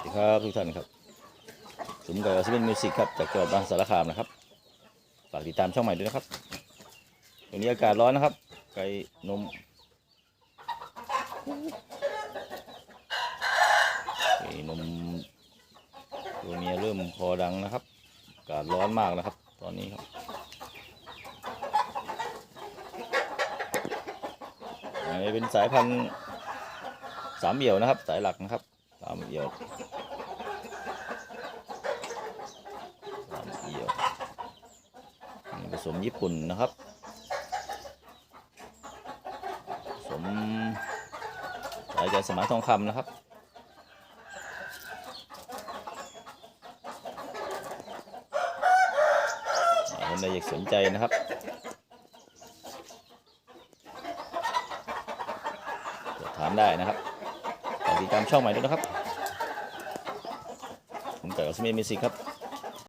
วัสดีครับทุกท่านครับสมก่ออสเปนมิวสิกครับจากจังหวัดมหาสารคามนะครับฝากติดตามช่องใหม่ด้วยนะครับวันนี้อากาศร้อนนะครับ ไก่นมไก่นมตัวเมียเริ่มคอดังนะครับอากาศร้อนมากนะครับ ตอนนี้ครับอันนี้เป็นสายพันธุ์สามเหี่ยวนะครับ สายหลักนะครับ สามเหี่ยวสามเอียวผสมญี่ปุ่นนะครับผสมสายใจสมาร์ททองคำนะครับอ่าท่านใดอยากสนใจนะครับถามได้นะครับ ติดตามช่องใหม่ด้วยนะครับ ผมไก่ออสเมียมิสิกครับ